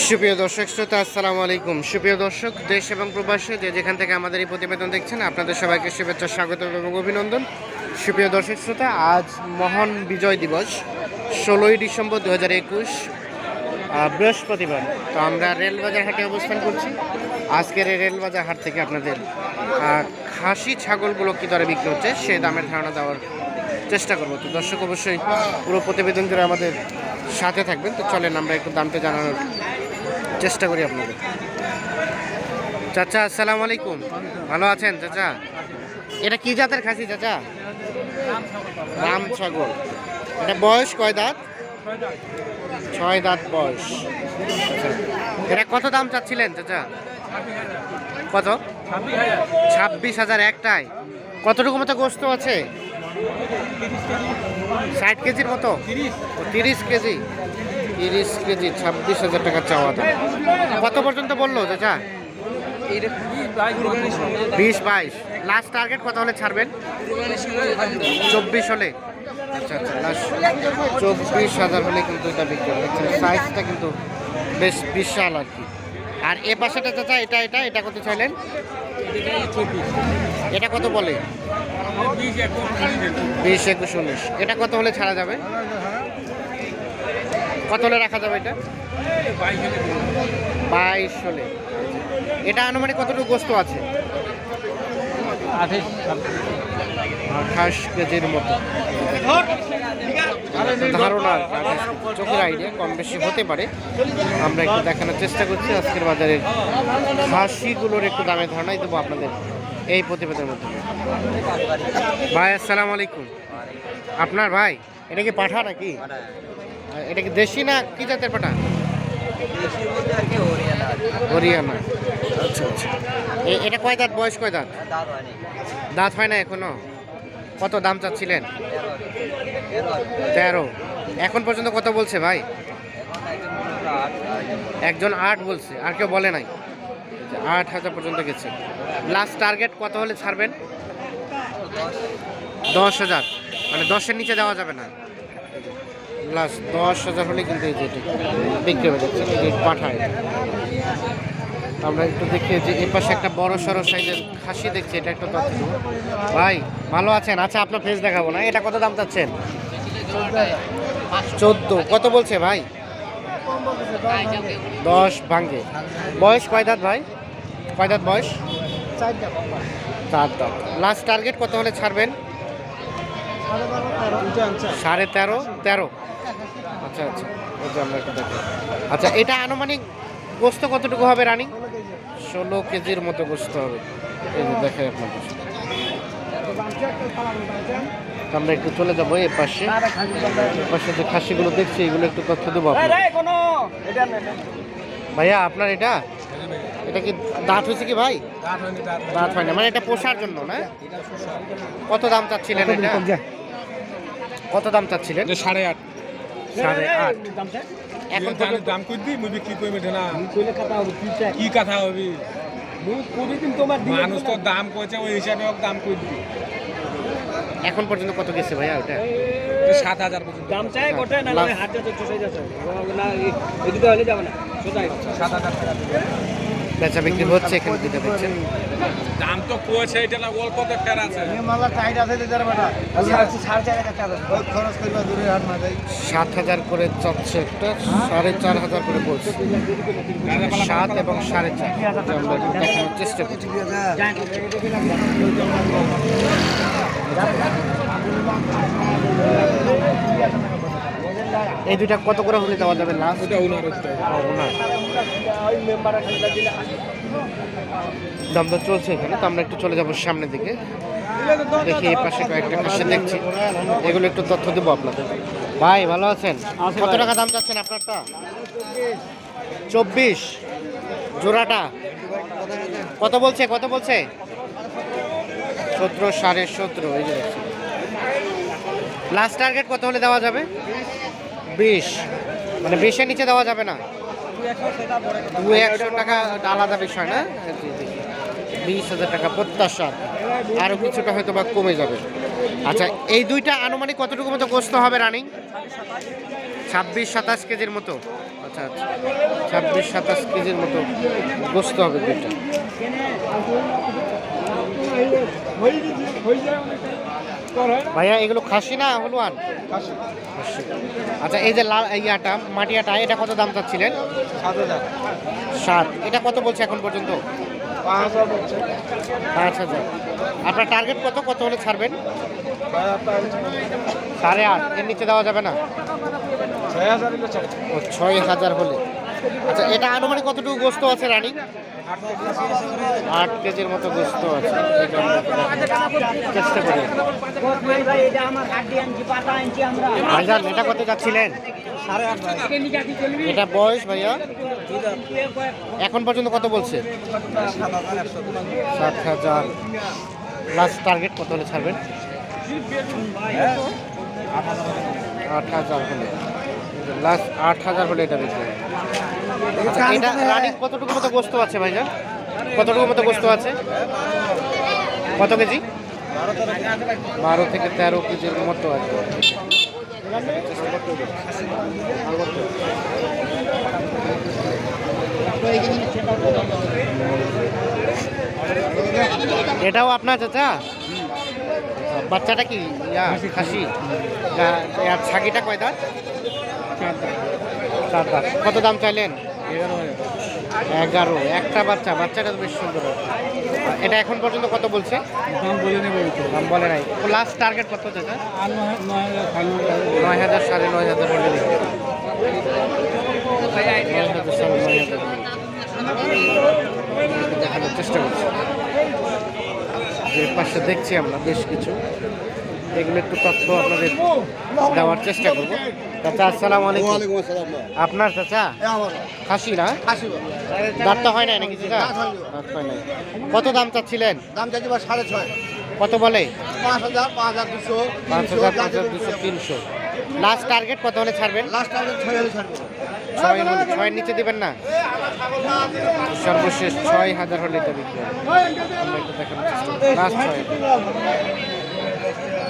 সুপ্রিয় দর্শক শ্রোতা, আসসালামু আলাইকুম। সুপ্রিয় দর্শক, দেশ এবং প্রবাসে যে যেখান থেকে আমাদের এই প্রতিবেদন দেখছেন, আপনাদের সবাইকে শুভেচ্ছা, স্বাগত এবং অভিনন্দন। সুপ্রিয় দর্শক শ্রোতা, আজ মহান বিজয় দিবস, ষোলোই ডিসেম্বর দু হাজার একুশ বৃহস্পতিবার। তো আমরা রেলবাজার হাটে অবস্থান করছি। আজকের এই রেলবাজার হাট থেকে আপনাদের খাসি ছাগলগুলো কী দরে বিক্রি হচ্ছে সে দামের ধারণা দেওয়ার চেষ্টা করব। তো দর্শক, অবশ্যই পুরো প্রতিবেদন করে আমাদের সাথে থাকবেন। তো চলেন, আমরা একটু দামটা জানানোর চেষ্টা করি আপনাদের। চাচা, আসসালামু আলাইকুম। ভালো আছেন, চাচা? এটা কি জাতের খাসি, চাচা? রাম ছাগল এটা বয়স কয় দাঁত? ছয় দাঁত বয়স। এটা কত দাম চাচ্ছিলেন, চাচা? কত? ছাব্বিশ হাজার একটাই। কতটুকু মতো গোস্ত আছে? ষাট কেজির মতো? তিরিশ কেজি। তিরিশ কেজি ছাব্বিশ হাজার টাকা চাওয়া দাম। কত পর্যন্ত বলল চাচা? বিশ বাইশ। লাস্ট টার্গেট কত হলে ছাড়বেন? চব্বিশ হলে। আচ্ছা আচ্ছা লাস্ট চব্বিশ হাজার হলে কিন্তু এটা বিক্রি হবে। সাইজটা কিন্তু বেশ বিশাল আর কি। আর এ পাশেটা চাচা এটা এটা এটা কত চাইলেন? এটা কত বলে? বিশ একুশ উনিশ। এটা কত হলে ছাড়া যাবে? কত হলে রাখা যাবে এটা? বাইশ হলে। এটা আনুমানিক কতটুকু গোস্ত আছে? আঠাশ কেজির মতো। ধারণা। চোখের আইডিয়া কম বেশি হতে পারে। আমরা একটু দেখানোর চেষ্টা করছি। আজকের বাজারের খাসিগুলোর একটু দামের ধারণাই দেবো আপনাদের এই প্রতিবেদনের মধ্যে ভাই আসসালামু আলাইকুম। আপনার ভাই এটা কি পাঠা নাকি? এটা কি দেশি না কি জাতের পাটা? হরিয়ানা। আচ্ছা আচ্ছা। এটা কয় দাঁত? বয়স কয় দাঁত? দাঁত হয় না এখনও? কত দাম চাচ্ছিলেন? তেরো। এখন পর্যন্ত কত বলছে ভাই? একজন আট বলছে, আর কেউ বলে নাই। আট হাজার পর্যন্ত গেছে। লাস্ট টার্গেট কত হলে ছাড়বেন? দশ হাজার। মানে দশের নিচে দেওয়া যাবে না। লাস্ট দশ হাজার হলে কিন্তু এই যে এটা বিক্রি হয়ে যাচ্ছে পাঠায়। আমরা একটু দেখি যে এর পাশে একটা বড় সড়ো সাইজের খাসি দেখছি, এটা একটু তথ্য। ভাই, ভালো আছেন? আচ্ছা আপনার ফেস দেখাবো না। এটা কত দাম চাচ্ছেন? চোদ্দ। কত বলছে ভাই? দশ ভাঙ্গে। বয়স কয় দাঁত ভাই? কয় দাঁত বয়স? চার দাঁত। লাস্ট টার্গেট কত হলে ছাড়বেন? সাড়ে তেরো তেরো। আচ্ছা আচ্ছা ওই যে আমরা একটু দেখি। আচ্ছা এটা আনুমানিক গোস্ত কতটুকু হবে রানিং? ষোলো কেজির মতো গোস্ত হবে। এই যে দেখাই আপনাদের। আমরা একটু চলে যাব এ পাশে। পাশে যে খাসিগুলো দেখছি এগুলো একটু তথ্য দেবো ভাইয়া আপনার এটা? এটা কি দাঁত হয়েছে কি ভাই? দাঁত হয় না মানে এটা পোষার জন্য না? কত দাম চাচ্ছিলেন এটা? কত দাম চাচ্ছিলেন? সাড়ে আট। সাড়ে আট। এখন দাম কই দি মুই বিক্রি কই মেটে না কি কথা হবে? মানুষ তো দাম কইছে ওই হিসাবে দাম কই দিবি। এখন পর্যন্ত কত গেছে ভাইয়া ওটা সাত হাজার পর্যন্ত। দাম চাই কোটে না। হাত যাচ্ছে। না এদিকে হলে যাবে না। সাত হাজার টাকা। বেচা বিক্রি হচ্ছে এখানে যেটা দেখছেন। দাম তো কইছে এটা না অল্প তো ফের আছে। সাত হাজার করে চাচ্ছে একটা সাড়ে চার হাজার করে বলছে। সাত এবং সাড়ে চার। আমরা একটু দেখানোর চেষ্টা করছি। এই দুইটা কত করে হলে দেওয়া যাবে লাস্ট দাম দর চলছে এখানে তো আমরা একটু চলে যাব সামনের দিকে। দেখি এই পাশে কয়েকটা পাশে দেখছি। এগুলো একটু তথ্য দেবো আপনাদের। ভাই ভালো আছেন? কত টাকা দাম চাচ্ছেন আপনারটা? চব্বিশ। জোড়াটা? কত বলছে কত বলছে? সতেরো সাড়ে সতেরো এই যে লাস্ট টার্গেট কত হলে দেওয়া যাবে? বিশ। মানে বিশের নিচে দেওয়া যাবে না। দু একশো টাকা আলাদা বিষয় না। বিশ হাজার টাকা প্রত্যাশা। আরও কিছুটা হয়তো বা কমে যাবে। আচ্ছা এই দুইটা আনুমানিক কতটুকু মতো গোস্ত হবে রানিং? ছাব্বিশ সাতাশ কেজির মতো। আচ্ছা আচ্ছা। ছাব্বিশ সাতাশ কেজির মতো গোস্ত হবে দুইটা। ভাইয়া এগুলো খাসি না হলুয়ান। আচ্ছা এই যে লাল ইয়াটা মাটিয়াটা এটা কত দাম চাচ্ছিলেন? সাত হাজার। সাত। এটা কত বলছে এখন পর্যন্ত? পাঁচ হাজার আপনার টার্গেট কত? কত হলে ছাড়বেন? সাড়ে আট। এর নিচে দেওয়া যাবে না? ছয় হাজার হলে। আচ্ছা এটা আনুমানিক কতটুকু গোস্ত আছে, রানী? আট কেজির মতো গোস্ত আছে। চেষ্টা করি। ভাইজান, এটা কত যাচ্ছিলেন? এটা বয়স, ভাইয়া? এখন পর্যন্ত কত বলছে? সাত হাজার। লাস্ট টার্গেট কত হলে ছাড়বেন? আট হাজার হলে। লাস্ট আট হাজার হলে এটা হবে। আচ্ছা কতটুকু মতো গোস্ত আছে ভাইজান? কতটুকু মতো গোস্ত আছে? কত কেজি? বারো থেকে তেরো কেজির মতো আছে। এটাও আপনার চাচা? বাচ্চাটা কি? খাসি? আর ছাগিটা কয় দাঁত? চার দাঁত কত দাম চাইলেন? এগারো। একটা বাচ্চা বাচ্চাটা তো বেশ সুন্দর। এটা এখন পর্যন্ত কত বলছে? দাম বলে নেবে দাম বলে নাই। লাস্ট টার্গেট কত আর নয় হাজার সাড়ে নয় হাজার। একটু দেখানোর চেষ্টা করছি। যে পাশে দেখছি আমরা বেশ কিছু। এগুলো একটু তথ্য আপনাদের দেওয়ার চেষ্টা করব। চাচা আসসালামু আলাইকুম। আপনার চাচা? খাসি না? দাঁতটা হয় নাই নাকি চাচা? দাঁত হয় নাই। কত দাম চাচ্ছিলেন? দাম চাইছি বা সাড়ে ছয়। কত বলে? পাঁচ হাজার পাঁচ হাজার দুশো পাঁচ হাজার পাঁচ হাজার দুশো তিনশো। লাস্ট টার্গেট কত হলে ছাড়বেন? লাস্ট টার্গেট ছয় ছয়ের নিচে দিবেন না? সর্বশেষ ছয় হাজার হলে এটা বিক্রি। লাস্ট ছয়।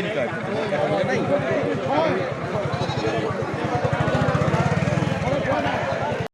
দিতে হবে